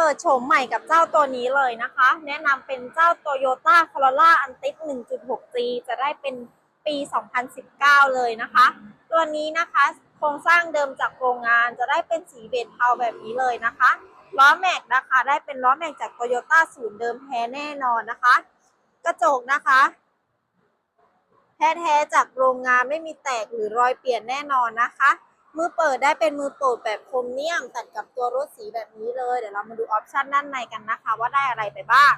ปิดโฉมใหม่กับเจ้าตัวนี้เลยนะคะ แนะนำเป็นเจ้า Toyota Corolla Antis 1.6G จะได้เป็นปี 2019 เลยนะคะ ตัวนี้นะคะโครงสร้างเดิมจากโรงงานจะได้เป็นสีเบจเทาแบบนี้เลยนะคะล้อแม็กนะคะ ได้เป็นล้อแม็กจาก Toyota ศูนย์เดิมแท้แน่นอนนะคะ กระจกนะคะแท้ๆจากโรงงานไม่มีแตกหรือรอยเปลี่ยนแน่นอนนะคะ มือเปิดได้เป็นมือเปิดแบบโครเมียมตัดกับตัวรถสีแบบนี้เลย เดี๋ยวเรามาดูออปชันด้านในกันนะคะ ว่าได้อะไรไปบ้าง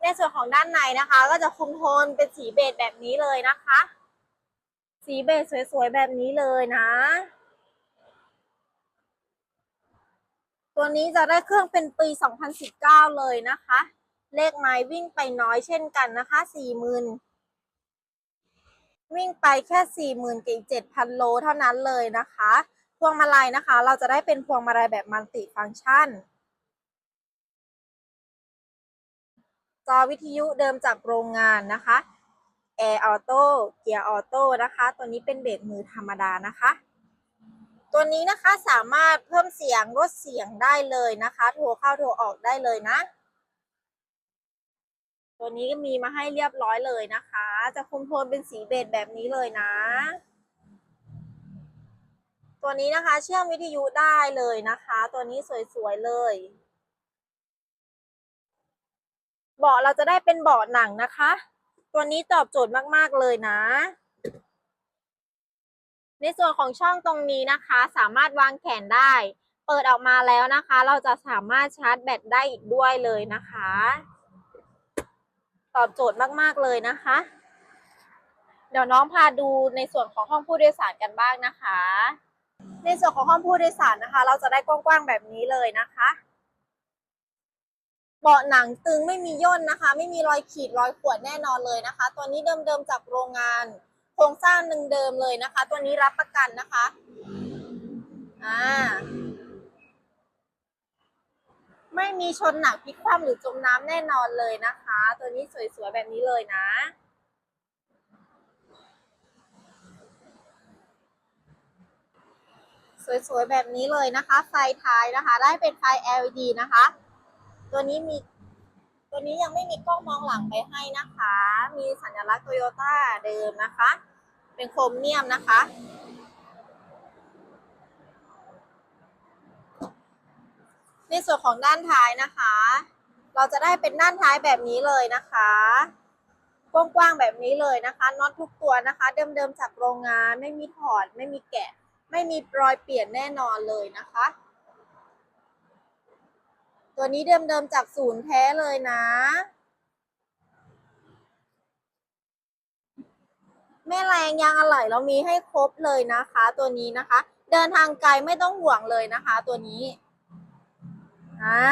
ในส่วนของด้านในนะคะ ก็จะคุมโทนเป็นสีเบจแบบนี้เลยนะคะ สีเบจสวยๆแบบนี้เลยนะ ตัวนี้จะได้เครื่องเป็นปี 2019 เลยนะคะ เลขไม้วิ่งไปน้อยเช่นกันนะคะ 40,000 วิ่งไปแค่สี่หมื่นกับเจ็ดพันโลเท่านั้นเลยนะคะ พวงมาลัยนะคะ เราจะได้เป็นพวงมาลัยแบบมัลติฟังก์ชัน จอวิทยุเดิมจากโรงงานนะคะแอร์ออโต้เกียร์ออโต้นะคะ ตัวนี้เป็นเบรกมือธรรมดานะคะ ตัวนี้นะคะสามารถเพิ่มเสียงลดเสียงได้เลยนะคะ โทรเข้าโทรออกได้เลยนะ ตัวนี้ก็มีมาให้เรียบร้อยเลยนะคะ จะคุมโทนเป็นสีเบจแบบนี้เลยนะ ตัวนี้นะคะ เชื่อมวิทยุได้เลยนะคะ ตัวนี้สวยๆเลยเบาะเราจะได้เป็นเบาะหนังนะคะ ตัวนี้ตอบโจทย์มากๆเลยนะ ในส่วนของช่องตรงนี้นะคะ สามารถวางแขนได้ เปิดออกมาแล้วนะคะ เราจะสามารถชาร์จแบตได้อีกด้วยเลยนะคะ ตอบโจทย์มากๆเลยนะคะ เดี๋ยวน้องพาดูในส่วนของห้องผู้โดยสารกันบ้างนะคะ ในส่วนของห้องผู้โดยสารนะคะ เราจะได้กว้างๆแบบนี้เลยนะคะเบาะหนังตึงไม่มีย่นนะคะ ไม่มีรอยขีดรอยข่วนแน่นอนเลยนะคะ ตัวนี้เดิมๆจากโรงงานโครงสร้างหนึ่งเดิมเลยนะคะ ตัวนี้รับประกันนะคะอ่าไม่มีชนหนักพลิกคว่ำหรือจมน้ำแน่นอนเลยนะคะ ตัวนี้สวยๆแบบนี้เลยนะ สวยๆ แบบนี้เลยนะคะ ไฟท้ายนะคะ ได้เป็นไฟ LED นะคะ ตัวนี้มี ตัวนี้ยังไม่มีกล้องมองหลังไปให้นะคะ มีสัญลักษณ์โตโยต้าเดิมนะคะ เป็นโครเมียมนะคะ ในส่วนของด้านท้ายนะคะ เราจะได้เป็นด้านท้ายแบบนี้เลยนะคะกว้างๆแบบนี้เลยนะคะน็อตทุกตัวนะคะ เดิมๆจากโรงงานไม่มีถอดไม่มีแกะ ไม่มีรอยเปลี่ยนแน่นอนเลยนะคะ ตัวนี้เดิมๆจากศูนย์แท้เลยนะ แม่แรงยางอะไหล่เรามีให้ครบเลยนะคะ ตัวนี้นะคะ เดินทางไกลไม่ต้องห่วงเลยนะคะ ตัวนี้อ่า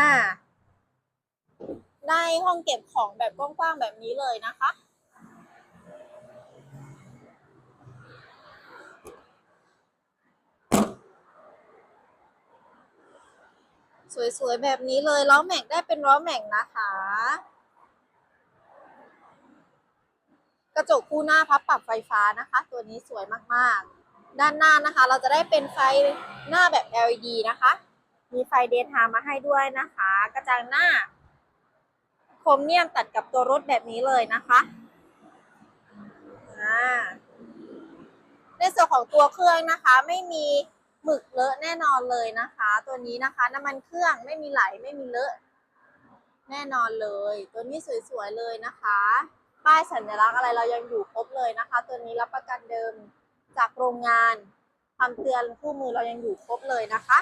ได้ห้องเก็บของแบบกว้างๆแบบนี้เลยนะคะ สวยๆแบบนี้เลยล้อแม็กได้เป็นล้อแม็กนะคะ กระจกคู่หน้าพับปรับไฟฟ้านะคะ ตัวนี้สวยมากๆ ด้านหน้านะคะ เราจะได้เป็นไฟหน้าแบบ LED นะคะ มีไฟเดย์ไทม์มาให้ด้วยนะคะ กระจังหน้าโครเมียมตัดกับตัวรถแบบนี้เลยนะคะในส่วนของตัวเครื่องนะคะไม่มี หมึกเลอะแน่นอนเลยนะคะ ตัวนี้นะคะน้ำมันเครื่องไม่มีไหลไม่มีเลอะแน่นอนเลย ตัวนี้สวยๆเลยนะคะ ป้ายสัญลักษณ์อะไรเรายังอยู่ครบเลยนะคะ ตัวนี้รับประกันเดิมจากโรงงานคำเตือนคู่มือเรายังอยู่ครบเลยนะคะ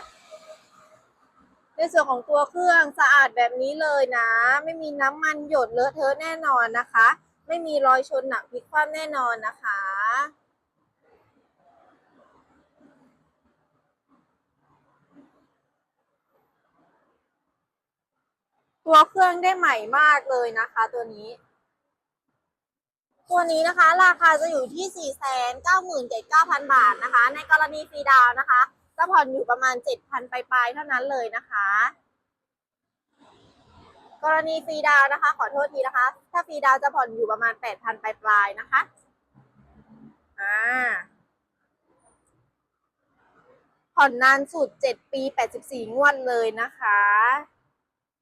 ในส่วนของตัวเครื่องสะอาดแบบนี้เลยนะ ไม่มีน้ำมันหยดเลอะเทอะแน่นอนนะคะ ไม่มีรอยชนหนักพลิกคว่ำแน่นอนนะคะ ตัวเครื่องได้ใหม่มากเลยนะคะ ตัวนี้ ตัวนี้นะคะ ราคาจะอยู่ที่ 4 9 9 9 0 0 บาทนะคะ ในกรณีฟรีดาวนะคะจะผ่อนอยู่ประมาณ 7,000ปลายๆเท่านั้นเลยนะคะ กรณีฟรีดาวนะคะ ขอโทษทีนะคะ ถ้าฟรีดาวจะผ่อนอยู่ประมาณ 8,000ปลายๆนะคะอ่าผ่อนนานสุด 7 ปี 84 งวดเลยนะคะ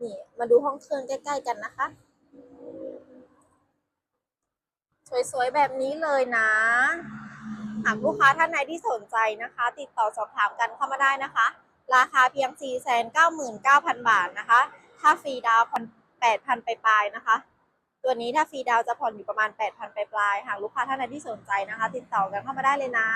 นี่มาดูห้องเครื่องใกล้ ๆ กันนะคะ สวย ๆ แบบนี้เลยนะ หากลูกค้าท่านไหนที่สนใจนะคะ ติดต่อสอบถามกันเข้ามาได้นะคะ ราคาเพียง 499,000 บาทนะคะ ถ้าฟรีดาวผ่อน8,000 ไปปลายๆนะคะ ตัวนี้ถ้าฟรีดาวจะผ่อนอยู่ประมาณ 8,000 ไปปลายๆหากลูกค้าท่านใดที่สนใจนะคะ ติดต่อกันเข้ามาได้เลยนะ